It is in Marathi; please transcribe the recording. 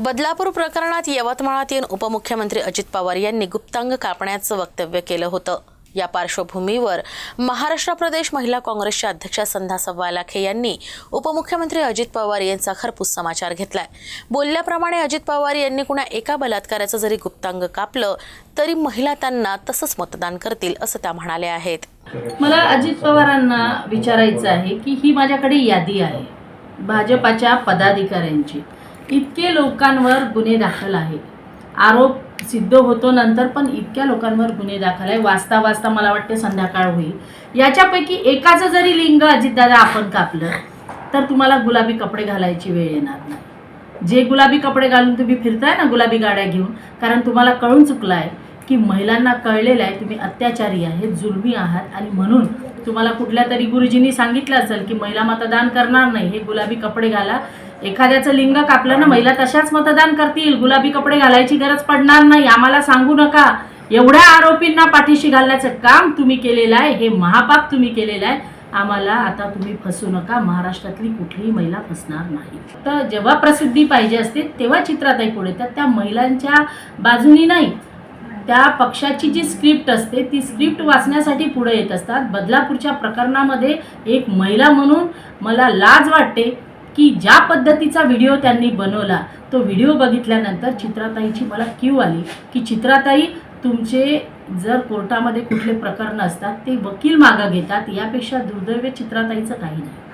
बदलापूर प्रकरणात यवतमाळातील उपमुख्यमंत्री अजित पवार यांनी गुप्तांग कापण्याचं वक्तव्य केलं होतं. या पार्श्वभूमीवर महाराष्ट्र प्रदेश महिला काँग्रेसच्या अध्यक्षा संधा सव्वालाखे यांनी उपमुख्यमंत्री अजित पवार यांचा खरपूस समाचार घेतलाय. बोलल्याप्रमाणे अजित पवार यांनी कुणा एका बलात्काराचं जरी गुप्तांग कापलं तरी महिला त्यांना तसंच मतदान करतील असं त्या म्हणाल्या आहेत. मला अजित पवारांना विचारायचं आहे की ही माझ्याकडे यादी आहे. भाजपाच्या पदाधिकाऱ्यांची. इतके लोकांवर गुन्हे दाखल आहे आरोप सिद्ध होतो नंतर पण इतक्या लोकांवर गुन्हे दाखल आहे वाचता वाचता मला वाटते संध्याकाळ होईल. याच्यापैकी एकाचं जरी लिंग अजितदादा आपण कापलं तर तुम्हाला गुलाबी कपडे घालायची वेळ येणार नाही. जे गुलाबी कपडे घालून तुम्ही फिरताय ना गुलाबी गाड्या घेऊन कारण तुम्हाला कळून चुकलं आहे की महिलांना कळलेलं आहे तुम्ही अत्याचारी आहेत जुलमी आहात आणि म्हणून तुम्हाला कुठल्या तरी गुरुजींनी सांगितलं असेल की महिला मतदान करणार नाही हे गुलाबी कपडे घाला. एखाद्याचं लिंग कापलं ना महिला तशाच मतदान करतील. गुलाबी कपडे घालायची गरज पडणार नाही. आम्हाला सांगू नका. एवढ्या आरोपींना पाठीशी घालण्याचं काम तुम्ही केलेलं आहे. हे महापाप तुम्ही केलेलं आहे. आम्हाला आता तुम्ही फसू नका. महाराष्ट्रातली कुठलीही महिला फसणार नाही. तर जेव्हा प्रसिद्धी पाहिजे असते तेव्हा चित्राताई पुढे येतात. त्या महिलांच्या बाजूनी नाही. त्या पक्षाची जी स्क्रिप्ट असते ती स्क्रिप्ट वाचण्यासाठी पुढे येत असतात. बदलापूरच्या प्रकरणामध्ये एक महिला म्हणून मला लाज वाटते. की ज्या पद्धतीचा व्हिडिओ त्यांनी बनवला तो व्हिडिओ बघितल्यानंतर चित्राताईची मला क्यू आली की चित्राताई तुमचे जर कोर्टामध्ये कुठले प्रकरण असतात ते वकील मागं घेतात यापेक्षा दुर्दैव चित्राताईचं काही नाही.